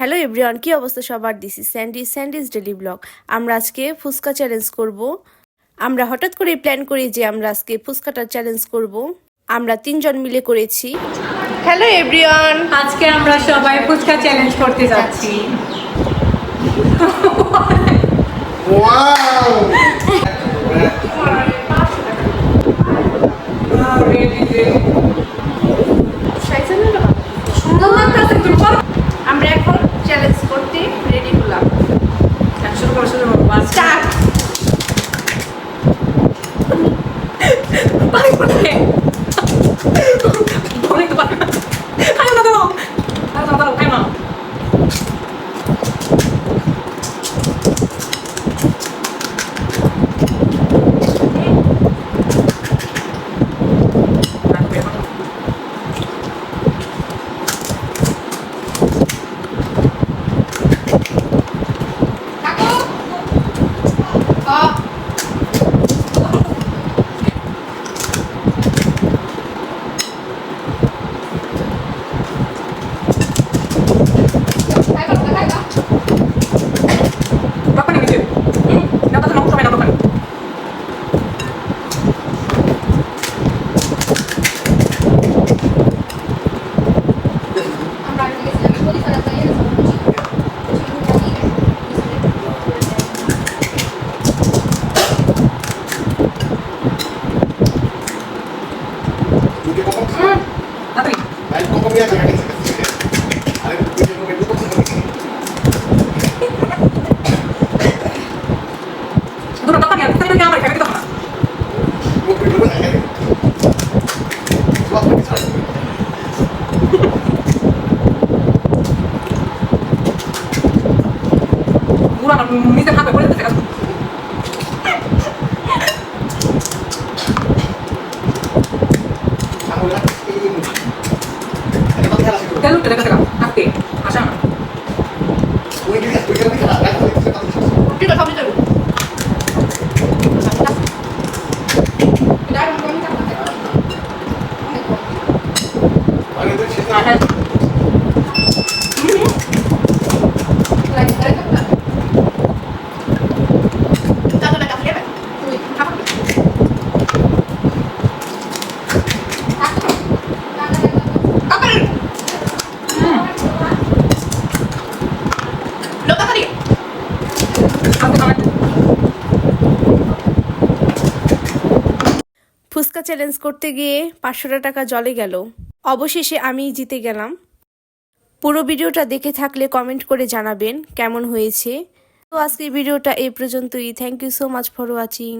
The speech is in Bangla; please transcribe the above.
হ্যালো এভরিওয়ান কি অবস্থা সবার? This is Sandy Sandy's daily blog আমরা আজকে ফুচকা চ্যালেঞ্জ করব। আমরা হঠাৎ করে প্ল্যান করি যে আমরা আজকে ফুচকাটা চ্যালেঞ্জ করব। আমরা তিনজন মিলে করেছি। হ্যালো এভরিওয়ান আজকে আমরা সবাই ফুচকা চ্যালেঞ্জ করতে যাচ্ছি। Wow! 还有那个，还有那个，快嘛！নিজের হাতে করে দিতে ফুচকা চ্যালেঞ্জ করতে গিয়ে পাঁচশোটা টাকা জলে গেল। অবশেষে আমি জিতে গেলাম। পুরো ভিডিওটা দেখে থাকলে কমেন্ট করে জানাবেন কেমন হয়েছে। তো আজকের ভিডিওটা এই পর্যন্তই। Thank you so much for watching